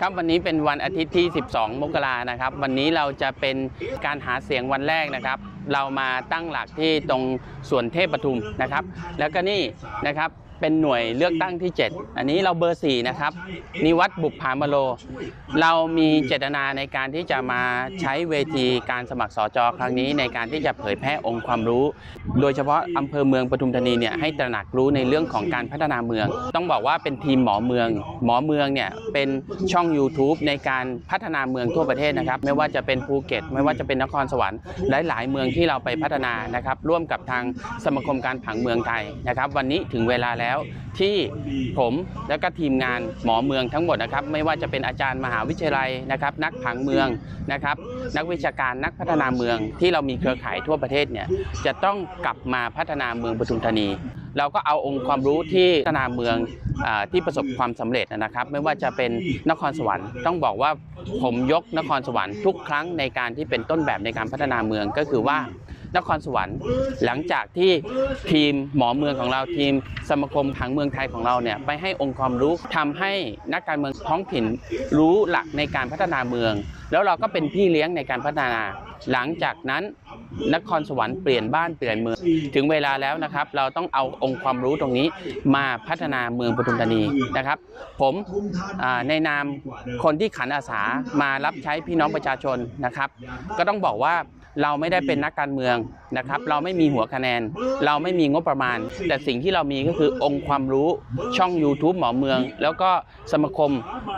ครับวันนี้เป็นวันอาทิตย์ที่ 12 มกรานะครับ วันนี้เราจะเป็นการหาเสียงวันแรกนะครับ เรามาตั้งหลักที่ตรงส่วนเทพปทุมนะครับ แล้วก็นี่นะครับ เป็นหน่วยเลือกตั้งที่ 7 อันนี้เราเบอร์ 4 นะครับ นิวัดบุกผามโล เรามีเจตนาในการที่จะมาใช้เวทีการสมัครสอจอครั้งนี้ในการที่จะเผยแพร่องค์ความรู้ โดยเฉพาะอำเภอเมืองปทุมธานีเนี่ยให้ตระหนักรู้ในเรื่องของการพัฒนาเมือง ต้องบอกว่าเป็นทีมหมอเมือง หมอเมืองเนี่ยเป็นช่อง YouTube ในการพัฒนาเมืองทั่วประเทศนะครับ ไม่ว่าจะเป็นภูเก็ต ไม่ว่าจะเป็นนครสวรรค์หลาย ๆ เมืองที่เราไปพัฒนานะครับ ร่วมกับทางสมาคมการผังเมืองไทยนะครับ วันนี้ถึงเวลาแล้วที่ผมและก็ทีมงานหมอเมืองทั้งหมดนะครับ ไม่ว่าจะเป็นอาจารย์มหาวิทยาลัยนะครับ นักผังเมืองนะครับ นักวิชาการนักพัฒนาเมืองที่เรามีเครือข่ายทั่วประเทศเนี่ยจะต้องกลับมาพัฒนาเมืองปทุมธานี เราก็เอาองค์ความรู้ที่พัฒนาเมืองอที่ประสบความสำเร็จนะครับ ไม่ว่าจะเป็นนครสวรรค์ต้องบอกว่าผมยกนครสวรรค์ทุกครั้งในการที่เป็นต้นแบบในการพัฒนาเมืองก็คือว่า นครสวรรค์ หลังจากที่ทีมหมอเมืองของเราทีมสมาคมผังเมืองไทยของเราเนี่ยไปให้องค์ความรู้ทำให้นักการเมืองท้องถิ่นรู้หลักในการพัฒนาเมือง แล้วเราก็เป็นพี่เลี้ยงในการพัฒนา หลังจากนั้นนครสวรรค์เปลี่ยนบ้านเปลี่ยนเมือง ถึงเวลาแล้วนะครับ เราต้องเอาองค์ความรู้ตรงนี้มาพัฒนาเมืองปทุมธานีนะครับ ผมในนามคนที่ขันอาสามารับใช้พี่น้องประชาชนนะครับ ก็ต้องบอกว่า เราไม่ได้เป็นนักการเมืองนะครับ เราไม่มีหัวคะแนน เราไม่มีงบประมาณ แต่สิ่งที่เรามีก็คือองค์ความรู้ช่อง YouTube หมอเมือง แล้วก็สมาคม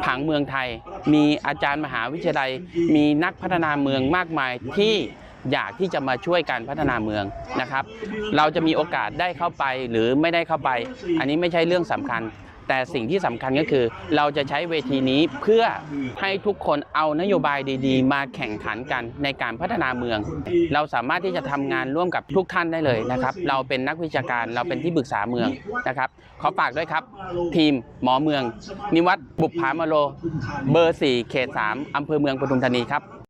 ผังเมืองไทย มีอาจารย์มหาวิทยาลัย มีนักพัฒนาเมืองมากมายที่อยากที่จะมาช่วยการพัฒนาเมืองนะครับ เราจะมีโอกาสได้เข้าไปหรือไม่ได้เข้าไป อันนี้ไม่ใช่เรื่องสำคัญ แต่สิ่งที่สำคัญก็คือ เราจะใช้เวทีนี้เพื่อให้ทุกคนเอานโยบายดีๆ มาแข่งขันกันในการพัฒนาเมือง เราสามารถที่จะทำงานร่วมกับทุกท่านได้เลยนะครับ เราเป็นนักวิชาการเราเป็นที่ปรึกษาเมืองนะครับขอฝากด้วยครับ ทีมหมอเมือง นิวัฒน์บุปผามโล เบอร์ 4 เขต 3 อำเภอเมืองปทุมธานีครับ